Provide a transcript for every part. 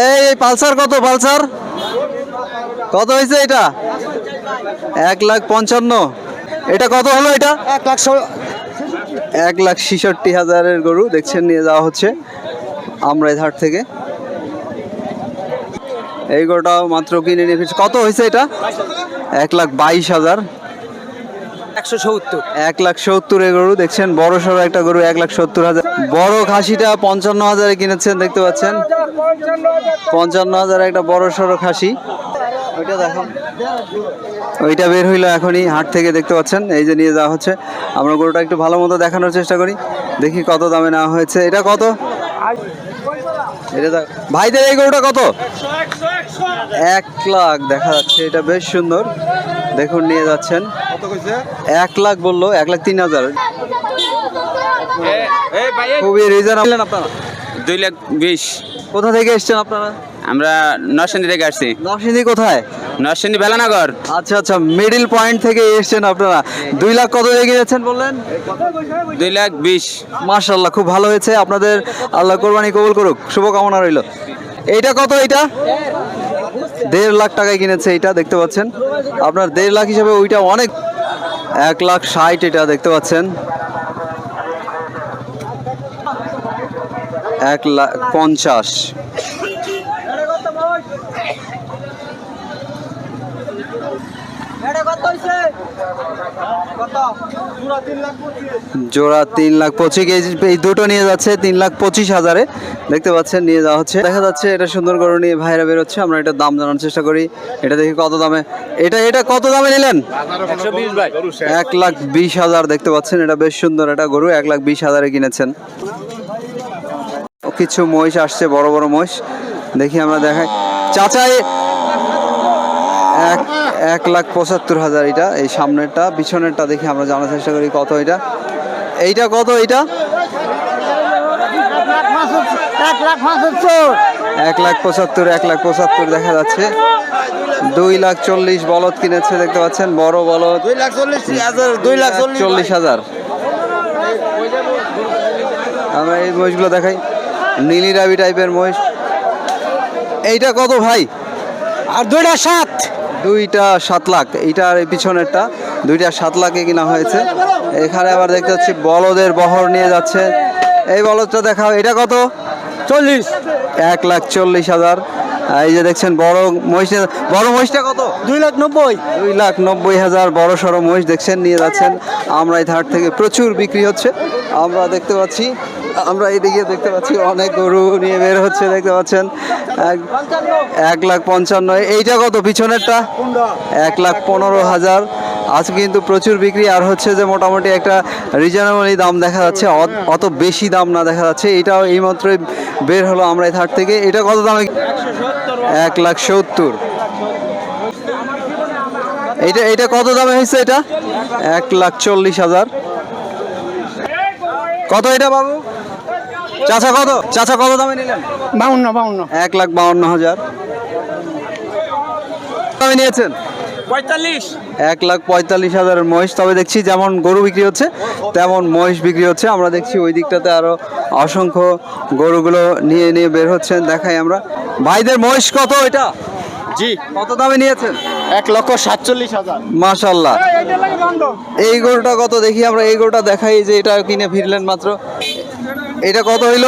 এই পালসার কত পালসার? কত হয়েছে এটা? এক লাখ পঞ্চান্ন। এটা কত হলো এটা? এক লাখ এক লাখ ছিষট্টি হাজারের গরু দেখছেন নিয়ে যাওয়া হচ্ছে আমরা হাট থেকে। এই গরুটাও মাত্র কিনে নিয়ে। কত হয়েছে এটা? এক লাখ বাইশ হাজার। এক লাখ গরু, দেখছেন? বড় সড়ো একটা গরু এক লাখ সত্তর হাজার। বড় খাসিটা পঞ্চান্ন হাজারে কিনেছেন, দেখতে পাচ্ছেন? পঞ্চান্ন একটা সড়ো খাসি। ওইটা ওইটা বের হইল এখনই হাট থেকে, দেখতে পাচ্ছেন? এই যে নিয়ে যাওয়া হচ্ছে। আমরা গরুটা একটু ভালো মতো দেখানোর চেষ্টা করি। দেখি কত দামে নেওয়া হয়েছে। এটা কত? এটা দেখ- ভাইদের এই গরুটা কত? এক লাখ দেখা যাচ্ছে এটা বেশ সুন্দর। দেখুন নিয়ে যাচ্ছেন। এক লাখ বলল এক লাখ তিন হাজার। খুবই রিজনেবল আপনারা? দুই লাখ বিশ। কোথা থেকে এসেছেন আপনারা? আমরা নরসিংদী থেকে আসছি। নরসিংদী কোথায়? নরসিংদী বেলানগর। আচ্ছা আচ্ছা মিডিল পয়েন্ট থেকে এসেছেন আপনারা। দুই লাখ কত দিয়ে গিয়েছেন বললেন? দুই লাখ বিশ। মার্শাল্লাহ খুব ভালো হয়েছে। আপনাদের আল্লাহ কোরবানি কবুল করুক। শুভকামনা রইল। এইটা কত এইটা? দেড় লাখ টাকায় কিনেছে এইটা দেখতে পাচ্ছেন। আপনার দেড় লাখ হিসাবে ওইটা অনেক। এক লাখ ষাট এটা দেখতে পাচ্ছেন। এক লাখ পঞ্চাশ। জোড়া তিন লাখ পঁচিশ এই দুটো নিয়ে যাচ্ছে তিন লাখ পঁচিশ হাজারে। দেখতে পাচ্ছেন, নিয়ে যাওয়া হচ্ছে। দেখা যাচ্ছে এটা সুন্দর গরু নিয়ে ভাইরা বেরোচ্ছে। আমরা এটা দাম জানার চেষ্টা করি। এটা দেখি কত দামে। এটা এটা কত দামে নিলেন? এক লাখ বিশ হাজার দেখতে পাচ্ছেন। এটা বেশ সুন্দর এটা গরু। এক লাখ বিশ হাজারে কিনেছেন। কিছু মহিষ আসছে, বড় বড় মহিষ। দেখি আমরা দেখাই। চাচা এ- এক এক লাখ পঁচাত্তর হাজার এটা এই সামনেরটা পিছনেরটা দেখি আমরা জানার চেষ্টা করি কত এটা। এইটা কত এইটা এক লাখ পঁচাত্তর এক লাখ পঁচাত্তর এক লাখ পঁচাত্তর দেখা যাচ্ছে। দুই লাখ চল্লিশ বলদ কিনেছে দেখতে পাচ্ছেন বড় বলদ। দুই লাখ চল্লিশ হাজার দুই লাখ চল্লিশ হাজার। আমরা এই মহিষগুলো দেখাই। নীলি রাবি টাইপের মহিষ। এইটা কত ভাই? আর দুইটা সাত। দুইটা সাত লাখ এইটার পিছনেরটা দুইটা সাত লাখে কিনা হয়েছে। এখানে আবার দেখতে পাচ্ছি বলদের বহর নিয়ে যাচ্ছে। এই বলদটা দেখাও এটা কত? চল্লিশ। এক লাখ চল্লিশ হাজার। এই যে দেখছেন বড় মহিষ বড় মহিষটা কত? দুই লাখ নব্বই। দুই লাখ নব্বই হাজার বড় সড়ো মহিষ দেখছেন নিয়ে যাচ্ছেন। আমরা এই ধার থেকে প্রচুর বিক্রি হচ্ছে। আমরা দেখতে পাচ্ছি আমরা এইদিকে দেখতে পাচ্ছি অনেক গরু নিয়ে বের হচ্ছে দেখতে পাচ্ছেন। এক- লাখ পঞ্চান্ন। এইটা কত পিছনেরটা? এক লাখ পনেরো হাজার। আজকে কিন্তু প্রচুর বিক্রি। আর হচ্ছে যে মোটামুটি একটা রিজনেবলই দাম দেখা যাচ্ছে। অত- বেশি দাম না দেখা যাচ্ছে। এটাও এইমাত্রই বের হলো আমরা এই ধার থেকে। এটা কত দামে? এক লাখ সত্তর। এইটা এটা কত দামে হয়েছে এটা? এক লাখ চল্লিশ হাজার। কত এটা বাবু? চাচা কত চাচা কত দামে নিলেন বাউন্ন বাউন্ন এক লাখ বাউন্ন হাজার দামে নিয়েছেন পঁয়তাল্লিশ এক লাখ পঁয়তাল্লিশ হাজারের মহিষ তবে দেখছি যেমন গরু বিক্রি হচ্ছে তেমন মহিষ বিক্রি হচ্ছে আমরা দেখছি ওই দিকটাতে আরও অসংখ্য গরুগুলো নিয়ে নিয়ে বের হচ্ছেন দেখাই আমরা ভাইদের মহিষ কত এটা জি কত দামে নিয়েছেন এক লক্ষ সাতচল্লিশ হাজার মাশাল্লাহ এই গরুটা কত দেখি আমরা এই গরুটা দেখাই যে এটা কিনে ফিরলেন মাত্র এটা কত হইল?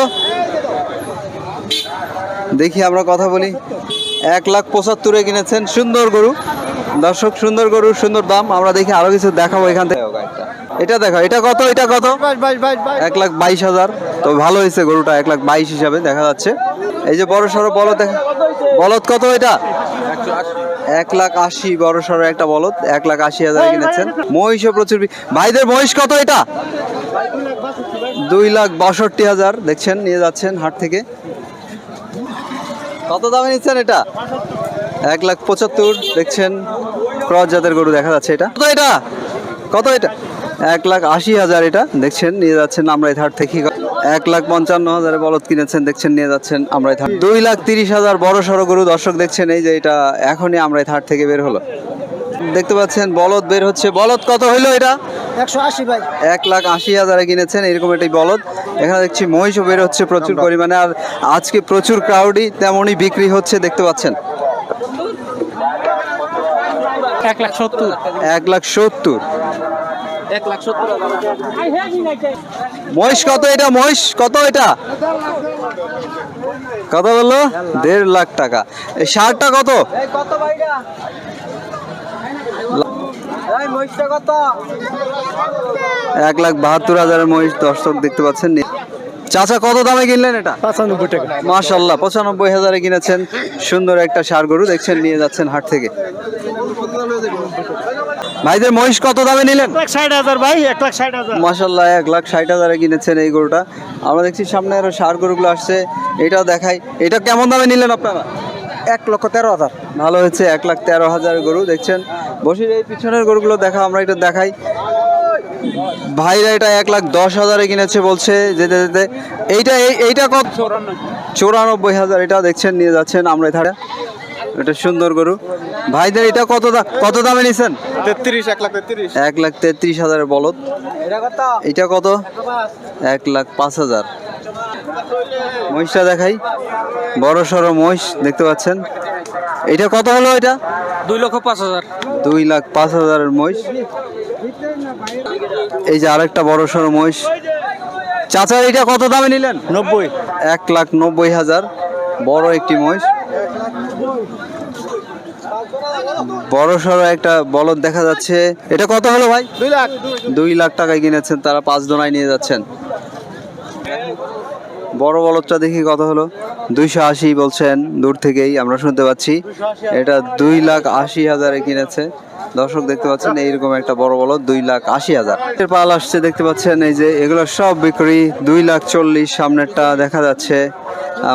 দেখি আমরা কথা বলি। এক লাখ পঁচাত্তরে কিনেছেন সুন্দর গরু। দর্শক, সুন্দর গরু, সুন্দর দাম। আমরা দেখি আরও কিছু দেখাবো এখান থেকে। এটা দেখো এটা কত এটা কত? এক লাখ বাইশ হাজার। তো ভালো হয়েছে গরুটা, এক লাখ বাইশ হিসাবে দেখা যাচ্ছে। এই যে বড় সড়ো বলদ বলদ কত এটা? এক লাখ আশি বড় সড়ো একটা বলদ, এক লাখ আশি হাজার কিনেছেন। মহিষও প্রচুর ভাইদের মহিষ কত এটা? দুই লাখ বাষট্টি হাজার, দেখছেন, নিয়ে যাচ্ছেন হাট থেকে। কত দামে নিচ্ছেন এটা? এক লাখ পঁচাত্তর, দেখছেন, ক্রস জাতের গরু দেখা যাচ্ছে এটা। কত এটা? কত এটা? এক লাখ আশি হাজার এটা, দেখছেন, নিয়ে যাচ্ছেন আমরা এই ধার থেকে। এক লাখ পঞ্চান্ন হাজারে বলদ কিনেছেন, দেখছেন, নিয়ে যাচ্ছেন আমরা দুই লাখ তিরিশ হাজার বড় সড়ো গরু, দর্শক দেখছেন, এই যে এটা এখনই আমরা এই ধার থেকে বের হলো। দেখতে পাচ্ছেন বলদ বের হচ্ছে। বলদ কত হইল এটা? একশো আশি ভাই। এক লাখ আশি হাজারে কিনেছেন এরকম একটি বলদ। এখানে দেখছি মহিষও বের হচ্ছে প্রচুর পরিমাণে আর আজকে প্রচুর ক্রাউডই তেমনই বিক্রি হচ্ছে দেখতে পাচ্ছেন। এক লাখ সত্তর। এক লাখ সত্তর। মহিষ কত এটা? মহিষ কত এটা? কত বলল? দেড় লাখ টাকা। এই ষাটটা কত? এক লাখ বাহাত্তর হাজারের মহিষ দর্শক দেখতে পাচ্ছেন। চাচা কত দামে কিনলেন এটা? পঁচানব্বই টাকা। মাশাল্লাহ পঁচানব্বই হাজারে কিনেছেন। সুন্দর একটা সার গরু দেখছেন নিয়ে যাচ্ছেন হাট থেকে। ভাইদের মহিষ কত দামে নিলেন? ষাট হাজার ভাই এক লাখ ষাট হাজার। মাশাল্লাহ এক লাখ ষাট হাজারে কিনেছেন এই গরুটা। আমরা দেখছি সামনে আরও সার গরুগুলো আসছে এটাও দেখাই। এটা কেমন দামে নিলেন আপনারা? এক লক্ষ তেরো হাজার। ভালো হয়েছে এক লাখ তেরো হাজার গরু দেখছেন? বসির এই পিছনের গরুগুলো দেখা আমরা এটা দেখাই। ভাইরা এটা এক লাখ দশ হাজারে কিনেছে বলছে যেতে যেতে। এইটা এই- এইটা কত? চৌরানব্বই হাজার এটা দেখছেন নিয়ে যাচ্ছেন আমরা এখানে এটা সুন্দর গরু। ভাইদের এটা কত দা- কত দামে নিছেন? তেত্রিশ এক লাখ তেত্রিশ। এক লাখ তেত্রিশ হাজারের বলদ। এটা কত? এক লাখ পাঁচ হাজার। মহিষটা দেখাই। বড় সড়ো মহিষ দেখতে পাচ্ছেন? এটা কত হলো এটা? দুই লক্ষ পাঁচ হাজার। দুই লাখ পাঁচ হাজারের মহিষ। এই যে আরেকটা বড় সড়ো মহিষ। চাচা এটা কত দামে নিলেন? নব্বই। এক লাখ নব্বই হাজার। বড় একটি মহিষ। বড় সড়ো একটা বলদ দেখা যাচ্ছে। এটা কত হলো ভাই? দুই লাখ। দুই লাখ টাকায় কিনেছেন তারা পাঁচ দোনায় নিয়ে যাচ্ছেন। বড় বলদটা দেখি কত হলো? দুইশো আশি বলছেন, দূর থেকেই আমরা শুনতে পাচ্ছি। এটা দুই লাখ আশি হাজারে কিনেছে। দর্শক দেখতে পাচ্ছেন, এইরকম একটা বড় বলদ, দুই লাখ আশি হাজার। পাল আসছে, দেখতে পাচ্ছেন, এই যে এগুলো সব বিক্রি। দুই লাখ চল্লিশ সামনেরটা দেখা যাচ্ছে।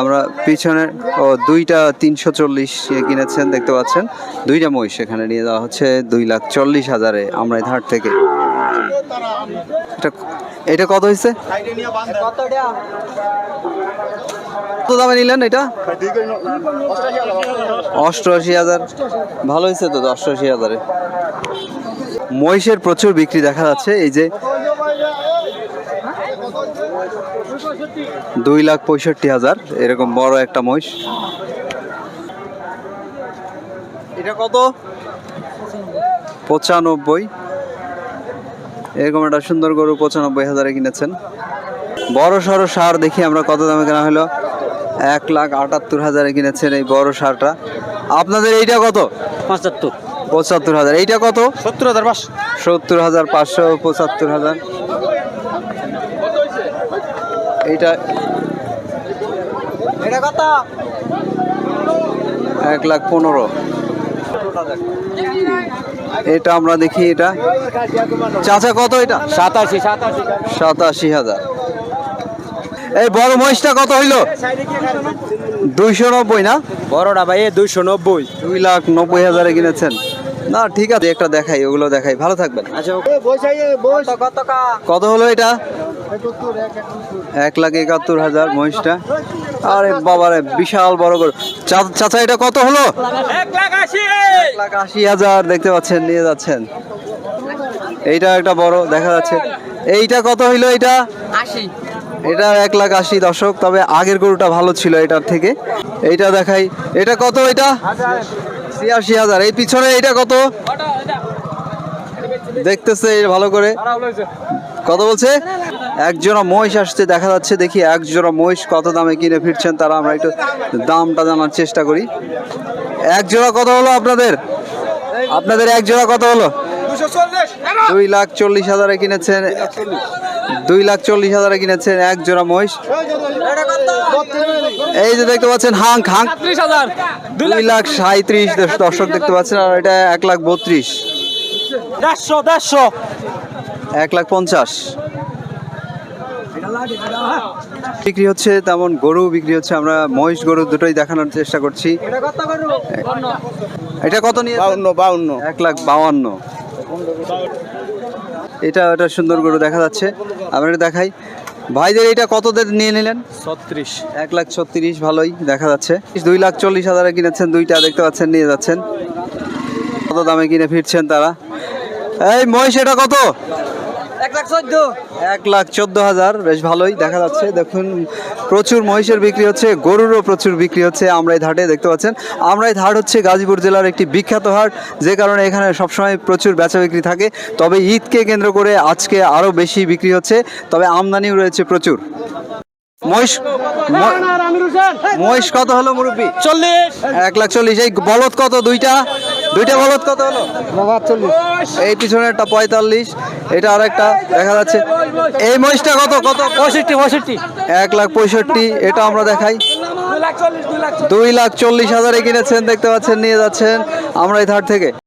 আমরা পিছনে, ও, দুইটা তিনশো চল্লিশ কিনেছেন, দেখতে পাচ্ছেন। দুইটা মহিষ এখানে নিয়ে যাওয়া হচ্ছে, দুই লাখ চল্লিশ হাজারে আমরা ধার থেকে। এটা এটা কত হয়েছে কত দামে নিলেন এটা? অষ্টআশি হাজার। ভালো হয়েছে তো অষ্টআশি হাজারে। মহিষের প্রচুর বিক্রি দেখা যাচ্ছে, এই যে দুই লাখ পঁয়ষট্টি হাজার, এরকম বড় একটা মহিষ। এটা কত? পঁচানব্বই। এরকম একটা সুন্দর গরু পঁচানব্বই হাজারে কিনেছেন। বড় সড়ো সার দেখি আমরা কত দামে কেনা হলো। এক লাখ আটাত্তর হাজারে কিনেছেন এই বড় সারটা। আপনাদের এইটা কত? পঁচাত্তর। পঁচাত্তর হাজার। এইটা কত? সত্তর হাজার পাঁচ সত্তর হাজার পাঁচশো পঁচাত্তর হাজার। এইটা এটা কত? এক লাখ পনেরো। এটা আমরা দেখি এটা। চাচা কত এটা? সাতাশি সাতাশি। সাতাশি হাজার। এই বড় মহিষটা কত হইল? দুইশো নব্বই না? বড়টা ভাই দুইশো নব্বই। দুই লাখ নব্বই হাজারে কিনেছেন। না ঠিক আছে একটা দেখাই ওগুলো দেখাই। ভালো থাকবেন। আচ্ছা কত হলো এটা? এক লাখ একাত্তর হাজার মহিষটা। আরে বাবারে বিশাল বড় করে চাচা এটা কত হলো? এক লাখ আশি হাজার দেখতে পাচ্ছেন নিয়ে যাচ্ছেন। এইটা একটা বড় দেখা যাচ্ছে। এইটা কত হইল এটা আশি। এটা এক লাখ আশি দশক তবে আগের গরুটা ভালো ছিল এটার থেকে। এইটা দেখাই। এটা কত এটা? ছিয়াশি হাজার। এই পিছনে এইটা কত? দেখতেছে ভালো করে। কত বলছে? এক জোড়া মহিষ আসছে, দেখা যাচ্ছে, দেখি এক জোড়া মহিষ কত দামে কিনে ফিরছেন তারা, আমরা একটু দামটা জানার চেষ্টা করি। এক জোড়া কত হলো আপনাদের? আপনাদের এক জোড়া কত হলো? দুই লাখ চল্লিশ হাজারে কিনেছেন, দুই লাখ চল্লিশ হাজারে কিনেছেন এক জোড়া মহিষ। এই যে দেখতে পাচ্ছেন, হাঙ্ক হাঙ্ক। দুই লাখ সাঁত্রিশ দর্শক দেখতে পাচ্ছেন, আর এটা এক লাখ বত্রিশ। দেড়শো দেড়শো। এক লাখ পঞ্চাশ। বিক্রি হচ্ছে তেমন গরু বিক্রি হচ্ছে আমরা মহিষ গরু দুটোই দেখানোর চেষ্টা করছি। এটা কত নিয়ে বাউন্ন বাউন্ন। এক লাখ বাউান্ন। এটা এটা সুন্দর গরু দেখা যাচ্ছে। আমরা এটা দেখাই। ভাইদের এটা কত দিয়ে নিয়ে নিলেন? ছত্রিশ। এক লাখ ছত্রিশ ভালোই দেখা যাচ্ছে। দুই লাখ চল্লিশ হাজারে কিনেছেন দুইটা দেখতে পাচ্ছেন নিয়ে যাচ্ছেন। কত দামে কিনে ফিরছেন তারা? এই মহিষ এটা কত? এক লাখ চোদ্দ। এক লাখ চোদ্দ হাজার বেশ ভালোই দেখা যাচ্ছে। দেখুন প্রচুর মহিষের বিক্রি হচ্ছে গরুরও প্রচুর বিক্রি হচ্ছে আমরা এই হাটে দেখতে পাচ্ছেন। আমরা এই হাট হচ্ছে গাজীপুর জেলার একটি বিখ্যাত হাট যে কারণে এখানে সবসময় প্রচুর বেচা বিক্রি থাকে। তবে ঈদকে কেন্দ্র করে আজকে আরও বেশি বিক্রি হচ্ছে তবে আমদানিও রয়েছে প্রচুর। মহিষ মহিষ কত হলো মুরব্বী? চল্লিশ। এক লাখ চল্লিশ। এই বলদ কত দুইটা? দুইটা বলদ কত হলো? এই পিছনে একটা পঁয়তাল্লিশ এটা আর একটা দেখা যাচ্ছে। এই মহিষটা কত? কত? পঁয়ষট্টি পঁয়ষট্টি। এক লাখ পঁয়ষট্টি এটা আমরা দেখাই। দুই লাখ চল্লিশ দুই লাখ চল্লিশ। হাজারে কিনেছেন দেখতে পাচ্ছেন নিয়ে যাচ্ছেন আমরা এই ধার থেকে।